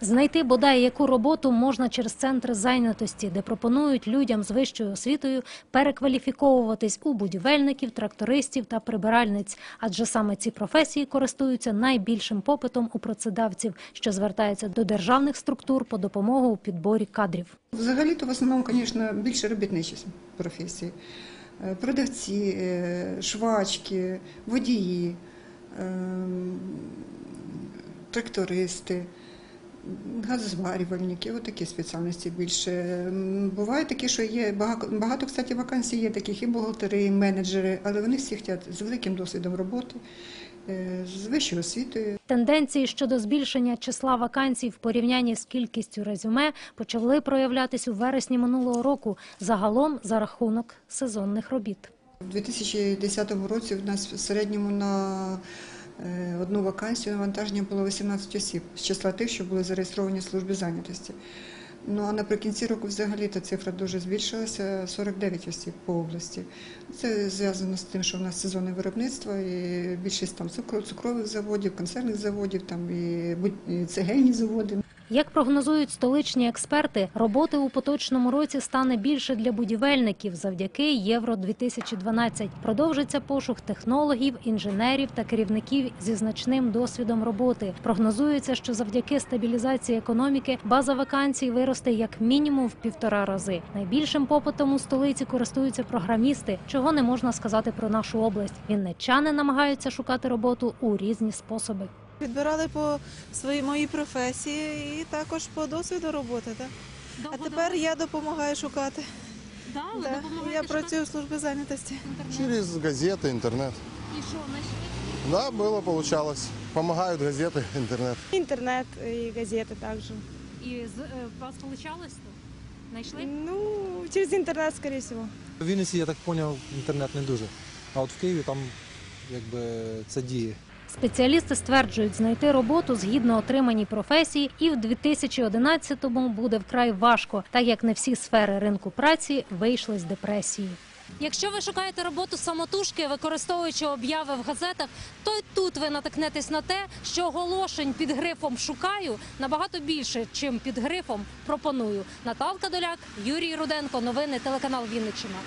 Знайти бодай яку роботу можна через центри зайнятості, де пропонують людям з вищою освітою перекваліфіковуватись у будівельників, трактористів та прибиральниць, адже саме ці професії користуються найбільшим попитом у працедавців, що звертаються до державних структур по допомогу у підборі кадрів. Взагалі-то в основному, звісно, більше робітничі професії. Е, Продавці, е, швачки, водії, ем, трактористи, газозварювальники, отакі спеціальності більше. Буває такі, що є багато, багато кстати, вакансій є таких, і бухгалтери, і менеджери, але вони всі хочуть з великим досвідом роботи, е, з вищою освітою. Тенденції щодо збільшення числа вакансій в порівнянні з кількістю резюме почали проявлятись у вересні минулого року, загалом за рахунок сезонних робіт. У 2010 році в нас в середньому на одну вакансію навантаження було 18 осіб з числа тих, що були зареєстровані в службі зайнятості. Ну а наприкінці року взагалі та цифра дуже збільшилася 49 осіб по області. Це зв'язано з тим, що в нас сезонне виробництво і більшість там цукрових заводів, консервних заводів, там і цегельні заводи. Як прогнозують столичні експерти, роботи у поточному році стане більше для будівельників завдяки Євро 2012 Продовжиться пошук технологів, інженерів та керівників зі значним досвідом роботи. Прогнозується, що завдяки стабілізації економіки база вакансій виросте як мінімум в півтора рази. Найбільшим попитом у столиці користуються програмісти, чого не можна сказати про нашу область. Вінничани намагаються шукати роботу у різні способи. Відбирали по своїй моїй професії і також по досвіду роботи. Так? А тепер я допомагаю шукати. Да, ви Да. допомагаєте Я шукати працюю в службі зайнятості. інтернет? Через газеты, интернет. І що, знайшли? Да, было, получалось. Помогают газеты, интернет. Інтернет і газети також. І з, е, у вас вийшло то? Знайшли? Ну, через інтернет, скоріше всього. В Вінниці, я так зрозумів, інтернет не дуже. А от в Києві там якби це діє. Спеціалісти стверджують, знайти роботу згідно отриманій професії і в 2011-му буде вкрай важко, так як не всі сфери ринку праці вийшли з депресії. Якщо ви шукаєте роботу самотужки, використовуючи обяви в газетах, то й тут ви натикнетесь на те, що оголошень під грифом шукаю набагато більше, чим під грифом пропоную. Наталка Доляк, Юрій Руденко, новини телеканал Вінниччина.